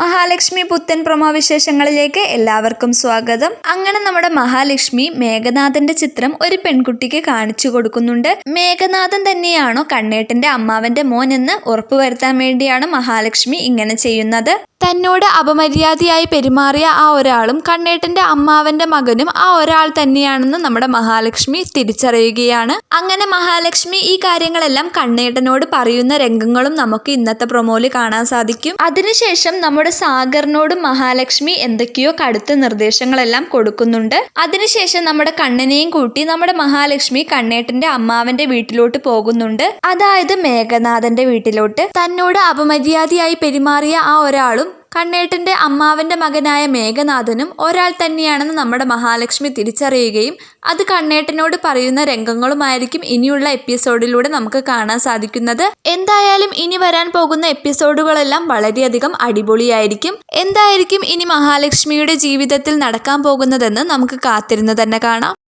മഹാലക്ഷ്മി പുത്തൻ പ്രൊമോ വിശേഷങ്ങളിലേക്ക് എല്ലാവർക്കും സ്വാഗതം. അങ്ങനെ നമ്മുടെ മഹാലക്ഷ്മി മേഘനാഥന്റെ ചിത്രം ഒരു പെൺകുട്ടിക്ക് കാണിച്ചു കൊടുക്കുന്നുണ്ട്. മേഘനാഥൻ തന്നെയാണോ കണ്ണേട്ടന്റെ അമ്മാവന്റെ മോൻ എന്ന് ഉറപ്പുവരുത്താൻ വേണ്ടിയാണ് മഹാലക്ഷ്മി ഇങ്ങനെ ചെയ്യുന്നത്. തന്നോട് അപമര്യാദയായി പെരുമാറിയ ആ ഒരാളും കണ്ണേട്ടന്റെ അമ്മാവന്റെ മകനും ആ ഒരാൾ തന്നെയാണെന്ന് നമ്മുടെ മഹാലക്ഷ്മി തിരിച്ചറിയുകയാണ്. അങ്ങനെ മഹാലക്ഷ്മി ഈ കാര്യങ്ങളെല്ലാം കണ്ണേട്ടനോട് പറയുന്ന രംഗങ്ങളും നമുക്ക് ഇന്നത്തെ പ്രൊമോയിൽ കാണാൻ സാധിക്കും. അതിനുശേഷം നമ്മുടെ സാഗറിനോടും മഹാലക്ഷ്മി എന്തൊക്കെയോ കടുത്ത നിർദ്ദേശങ്ങളെല്ലാം കൊടുക്കുന്നുണ്ട്. അതിനുശേഷം നമ്മുടെ കണ്ണനെയും കൂട്ടി നമ്മുടെ മഹാലക്ഷ്മി കണ്ണേട്ടന്റെ അമ്മാവന്റെ വീട്ടിലോട്ട് പോകുന്നുണ്ട്. അതായത് മേഘനാഥന്റെ വീട്ടിലോട്ട്. തന്നോട് അപമര്യാദയായി പെരുമാറിയ ആ ഒരാളും കണ്ണേട്ടന്റെ അമ്മാവന്റെ മകനായ മേഘനാഥനും ഒരാൾ തന്നെയാണെന്ന് നമ്മുടെ മഹാലക്ഷ്മി തിരിച്ചറിയുകയും അത് കണ്ണേട്ടനോട് പറയുന്ന രംഗങ്ങളുമായിരിക്കും ഇനിയുള്ള എപ്പിസോഡിലൂടെ നമുക്ക് കാണാൻ സാധിക്കുന്നത്. എന്തായാലും ഇനി വരാൻ പോകുന്ന എപ്പിസോഡുകളെല്ലാം വളരെയധികം അടിപൊളിയായിരിക്കും. എന്തായിരിക്കും ഇനി മഹാലക്ഷ്മിയുടെ ജീവിതത്തിൽ നടക്കാൻ പോകുന്നതെന്ന് നമുക്ക് കാത്തിരുന്ന് തന്നെ കാണാം.